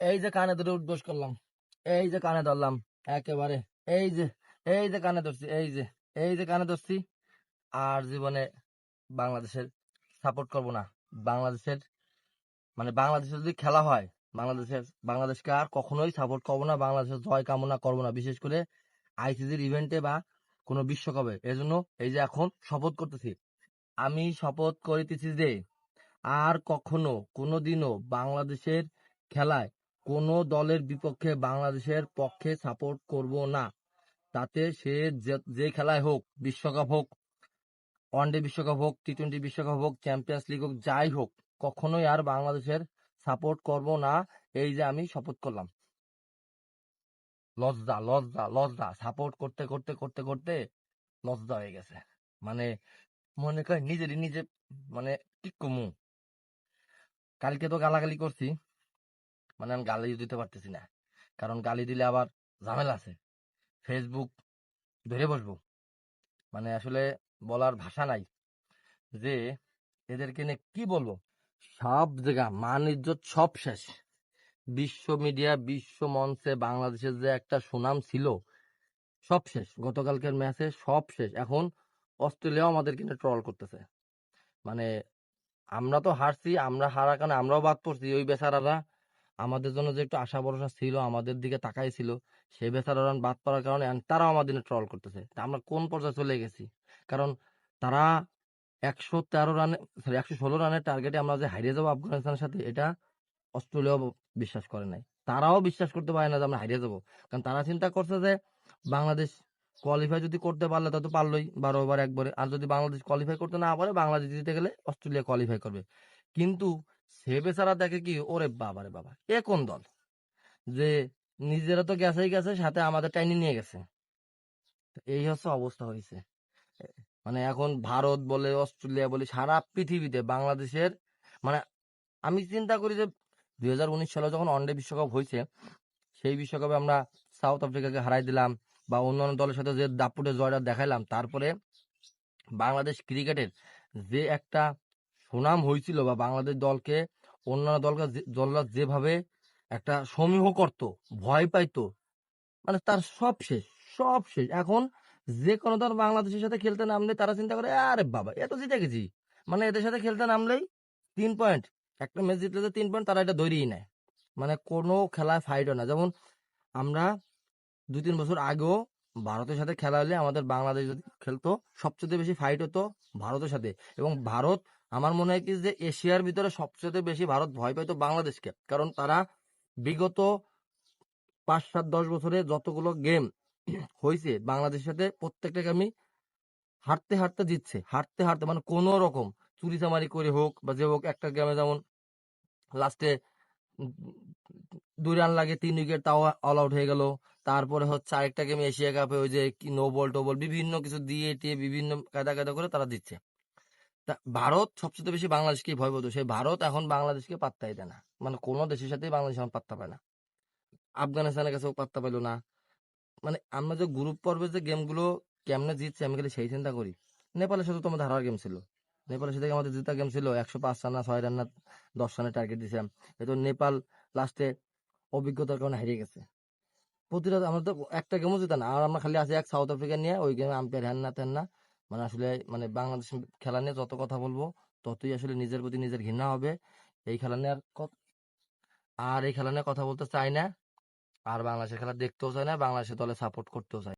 এই যে কানে ধরে উঠবোস করলাম, এই যে কানে ধরলাম, একেবারে, এই যে এই যে কানে ধরছি, এই যে এই যে কানে ধরছি, আর জীবনে বাংলাদেশের সাপোর্ট করব না। বাংলাদেশের মানে বাংলাদেশের যদি খেলা হয়, বাংলাদেশের, বাংলাদেশকে আর কখনোই সাপোর্ট করব না, বাংলাদেশের জয় কামনা করব না, বিশেষ করে আইসিসির ইভেন্টে বা কোনো বিশ্বকাপে। এজন্য এই যে এখন শপথ করতেছি। আমি শপথ করিতেছি যে, আর কখনো কোনোদিনও বাংলাদেশের খেলায় কোনো দলের বিপক্ষে বাংলাদেশের পক্ষে সাপোর্ট করব না। তাতে সে যে- খেলায় হোক, বিশ্বকাপ হোক, ওয়ানডে বিশ্বকাপ হোক টি টোয়েন্টি বিশ্বকাপ হোক, চ্যাম্পিয়ন্স লিগ হোক, যাই হোক, কখনোই আর বাংলাদেশের সাপোর্ট করব না। এই যে আমি শপথ করলাম। লজ্জা লজ্জা লজ্জা, সাপোর্ট করতে করতে করতে করতে লজ্জা হয়ে গেছে। মানে মনে করে নিজেরই নিজে মানে কি কমু? কালকে তো গালাগালি করছি। মানে আমি গালি দিতে পারতেছি না। কারণ গালি দিলে আবার ঝামেলা আছে। ফেসবুক ধরে বসবো। মানে আসলে বলার ভাষা নাই। যে এদেরকে নিয়ে কি বলব? সব জায়গা, মান ইজ্জত সব শেষ। বিশ্ব মিডিয়া, বিশ্ব মঞ্চে বাংলাদেশের যে একটা সুনাম ছিল, সব শেষ। গতকালকের ম্যাচে সব শেষ। এখন অস্ট্রেলিয়াও আমাদেরকে নিয়ে ট্রল করতেছে। মানে আমরা তো হারছি, আমরা হারার কারণে আমরাও বাদ পড়ছি। ওই বেচারারা আমাদের জন্য যে একটু আশা ভরসা ছিল, আমাদের দিকে তাকাই ছিল সেই বেচারারা বাদ পড়ার কারণে তারাও আমাদের ট্রল করতেছে। আমরা কোন পর্যায়ে চলে গেছি? কারণ তারা একশো তেরো রানে সরি একশো ষোলো রানের টার্গেটে আমরা যে হারিয়ে যাব আফগানিস্তানের সাথে, এটা অস্ট্রেলিয়াও বিশ্বাস করে নাই। তারাও বিশ্বাস করতে পারে না যে আমরা হারিয়ে যাব। কারণ তারা চিন্তা করছে যে বাংলাদেশ কোয়ালিফাই যদি করতে পারলে তা তো পারলোই, বারো ওভার একবারে আর যদি বাংলাদেশ কোয়ালিফাই করতে না পারে, বাংলাদেশ জিতে গেলে অস্ট্রেলিয়া কোয়ালিফাই করবে। কিন্তু সে বেচারা দেখে কি, ওরে বাবা রে বাবা, এ কোন দল? যে নিজেরা তো গেছেই গেছে, সাথে আমাদের টাইনি নিয়ে গেছে। এই হচ্ছে অবস্থা হয়েছে। মানে এখন ভারত বলে, অস্ট্রেলিয়া বলে, সারা পৃথিবীতে বাংলাদেশের মানে আমি চিন্তা করি যে দুই হাজার উনিশ সালে যখন ওয়ানডে বিশ্বকাপ হয়েছে, সেই বিশ্বকাপে আমরা সাউথ আফ্রিকাকে হারাই দিলাম বা অন্যান্য দলের সাথে যে দাপুটে জয়টা দেখাইলাম, তারপরে বাংলাদেশ ক্রিকেটের যে একটা সুনাম হয়েছিল বা বাংলাদেশ দলকে, অন্যান্য দলকে দলরা যেভাবে একটা সমীহ করত, ভয় পাইতো মানে তার সব শেষ সব শেষ। এখন যে কোনো দল বাংলাদেশের সাথে খেলতে নামলে তারা চিন্তা করে, আরে বাবা এত জিতে গেছি। মানে এদের সাথে খেলতে নামলেই তিন পয়েন্ট, একটা ম্যাচ জিতলে যে তিন পয়েন্ট তারা এটা ধরেই নেয়। মানে কোনো খেলায় ফাইটও না। যেমন আমরা দুই তিন বছর আগেও ভারতের সাথে খেলা হলে আমাদের বাংলাদেশ খেলতো, সবচেয়ে বেশি ফাইট হতো ভারতের সাথে এবং ভারত আমার মনে হয় কি যে এশিয়ার ভিতরে সবচেয়ে বেশি ভারত ভয় পাইতো বাংলাদেশকে। কারণ তারা বিগত পাঁচ সাত দশ বছরে যতগুলো গেম হয়েছে বাংলাদেশের সাথে প্রত্যেকটা গেমই হারতে হারতে জিতছে। হারতে হারতে মানে কোনো রকম চুরি চামারি করে হোক বা যে হোক, একটা গেমে যেমন লাস্টে দুই রান লাগে, তিন উইকেট তাও অল আউট হয়ে গেল। তারপরে হচ্ছে আরেকটা গেম এশিয়া কাপে ওই যে নো বল টো বল বিভিন্ন কিছু দিয়ে, টিয়ে বিভিন্ন কায়দা কায়দা করে তারা দিচ্ছে ভারত সবচেয়ে বেশি বাংলাদেশকে ভয় পেত সেই ভারত এখন বাংলাদেশকে পাত্তাই দেয় না। মানে কোনো দেশের সাথেই বাংলাদেশ এখন পাত্তা পায় না। আফগানিস্তানের কাছেও পাত্তা পেল না। মানে আমরা যে গ্রুপ পর্বে যে গেমগুলো কেমনে জিতছে আমি খালি সেই চিন্তা করি। নেপালের সাথে তো আমাদের হারার গেম ছিল। নেপালের সাথে আমাদের জিতা গেম ছিল। একশো পাঁচ রান না ছয় রান না দশ রানের টার্গেট দিয়েছিলাম এ তো নেপাল লাস্টে অভিজ্ঞতার কারণে হারিয়ে গেছে। প্রতিটা আমরা তো একটা গেমও জিতা না। আর আমরা খালি আছি এক সাউথ আফ্রিকা নিয়ে। ওই গেমে আম্পায়ার হ্যান না তেন না। মানে আসলে মানে বাংলাদেশ খেলা নিয়ে যত কথা বলব, ততই আসলে নিজের প্রতি নিজের ঘৃণা হবে এই খেলা নিয়ে আর আর এই খেলা নিয়ে কথা বলতে চাই না আর বাংলাদেশের খেলা দেখতেও চাই না, বাংলাদেশের দলে সাপোর্ট করতেও না।